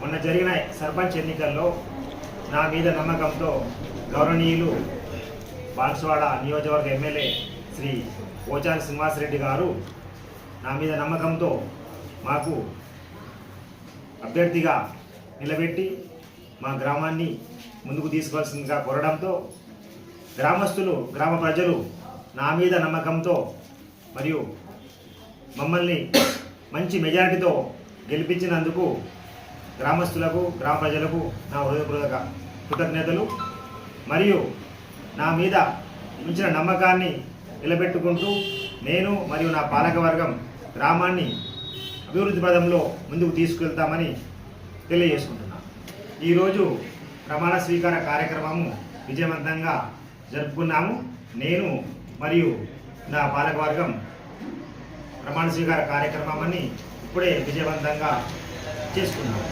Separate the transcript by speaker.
Speaker 1: మొన్న జరిగిన సర్పంచ్ ఎన్నికల్లో నా మీద నమ్మకంతో గౌరవనీయులు బాన్సువాడ నియోజకవర్గ ఎమ్మెల్యే శ్రీ పోచారి శ్రీనివాసరెడ్డి గారు నా మీద నమ్మకంతో మాకు అభ్యర్థిగా నిలబెట్టి మా గ్రామాన్ని ముందుకు తీసుకోవాల్సిందిగా కోరడంతో గ్రామస్తులు గ్రామ ప్రజలు నా మీద నమ్మకంతో మరియు మమ్మల్ని మంచి మెజారిటీతో గెలిపించినందుకు గ్రామస్తులకు గ్రామ ప్రజలకు నా హృదయపూర్వక కృతజ్ఞతలు. మరియు నా మీద ఉంచిన నమ్మకాన్ని నిలబెట్టుకుంటూ నేను మరియు నా పాలకవర్గం గ్రామాన్ని అభివృద్ధి పదంలో ముందుకు తీసుకెళ్తామని తెలియజేసుకుంటున్నాను. ఈరోజు ప్రమాణ స్వీకార కార్యక్రమము విజయవంతంగా జరుపుకున్నాము. నేను మరియు నా పాలకవర్గం ప్రమాణ స్వీకార కార్యక్రమాన్ని ఇప్పుడే విజయవంతంగా చేసుకున్నాం